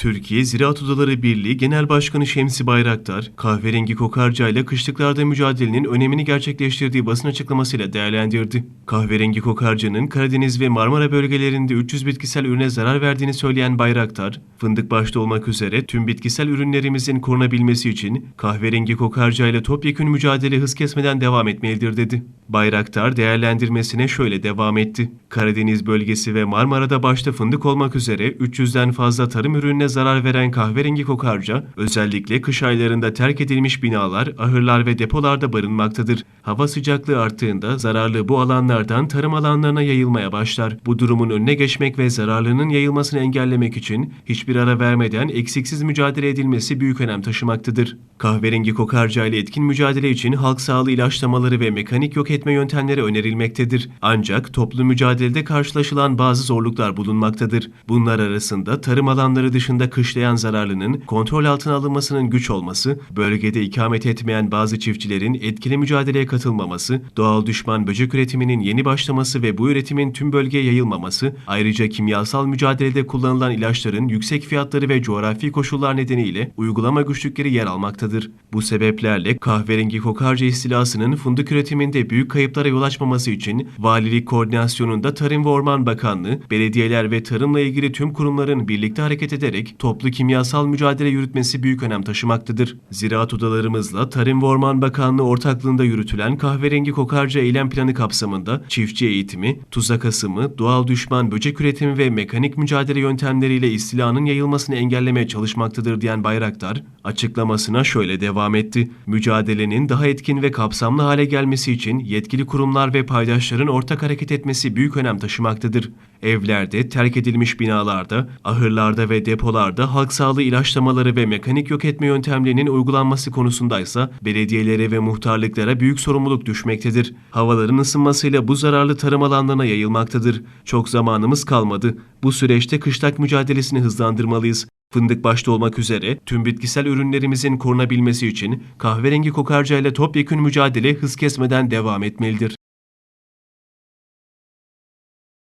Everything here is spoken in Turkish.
Türkiye Ziraat Odaları Birliği Genel Başkanı Şemsi Bayraktar, kahverengi kokarca ile kışlıklarda mücadelenin önemini gerçekleştirdiği basın açıklamasıyla değerlendirdi. Kahverengi kokarcanın Karadeniz ve Marmara bölgelerinde 300 bitkisel ürüne zarar verdiğini söyleyen Bayraktar, fındık başta olmak üzere tüm bitkisel ürünlerimizin korunabilmesi için kahverengi kokarca ile topyekün mücadele hız kesmeden devam etmelidir dedi. Bayraktar değerlendirmesine şöyle devam etti. Karadeniz bölgesi ve Marmara'da başta fındık olmak üzere 300'den fazla tarım ürününe zarar veren kahverengi kokarca, özellikle kış aylarında terk edilmiş binalar, ahırlar ve depolarda barınmaktadır. Hava sıcaklığı arttığında zararlı bu alanlardan tarım alanlarına yayılmaya başlar. Bu durumun önüne geçmek ve zararlının yayılmasını engellemek için hiçbir ara vermeden eksiksiz mücadele edilmesi büyük önem taşımaktadır. Kahverengi kokarca ile etkin mücadele için halk sağlığı ilaçlamaları ve mekanik yok etme yöntemleri önerilmektedir. Ancak toplu mücadelede karşılaşılan bazı zorluklar bulunmaktadır. Bunlar arasında tarım alanları dışında kışlayan zararlının kontrol altına alınmasının güç olması, bölgede ikamet etmeyen bazı çiftçilerin etkili mücadeleye katılmaması, doğal düşman böcek üretiminin yeni başlaması ve bu üretimin tüm bölgeye yayılmaması, ayrıca kimyasal mücadelede kullanılan ilaçların yüksek fiyatları ve coğrafi koşullar nedeniyle uygulama güçlükleri yer almaktadır. Bu sebeplerle kahverengi kokarca istilasının fındık üretiminde büyük kayıplara yol açmaması için Valilik Koordinasyonu'nda Tarım ve Orman Bakanlığı, belediyeler ve tarımla ilgili tüm kurumların birlikte hareket ederek toplu kimyasal mücadele yürütmesi büyük önem taşımaktadır. Ziraat odalarımızla Tarım ve Orman Bakanlığı ortaklığında yürütülen kahverengi kokarca eylem planı kapsamında çiftçi eğitimi, tuzak asımı, doğal düşman böcek üretimi ve mekanik mücadele yöntemleriyle istilanın yayılmasını engellemeye çalışmaktadır diyen Bayraktar, açıklamasına şöyle devam etti. Mücadelenin daha etkin ve kapsamlı hale gelmesi için yetkili kurumlar ve paydaşların ortak hareket etmesi büyük önem taşımaktadır. Evlerde, terk edilmiş binalarda, ahırlarda ve depolarda halk sağlığı ilaçlamaları ve mekanik yok etme yöntemlerinin uygulanması konusundaysa belediyelere ve muhtarlıklara büyük sorumluluk düşmektedir. Havaların ısınmasıyla bu zararlı tarım alanlarına yayılmaktadır. Çok zamanımız kalmadı. Bu süreçte kışlak mücadelesini hızlandırmalıyız. Fındık başta olmak üzere tüm bitkisel ürünlerimizin korunabilmesi için kahverengi kokarca ile topyekün mücadele hız kesmeden devam etmelidir.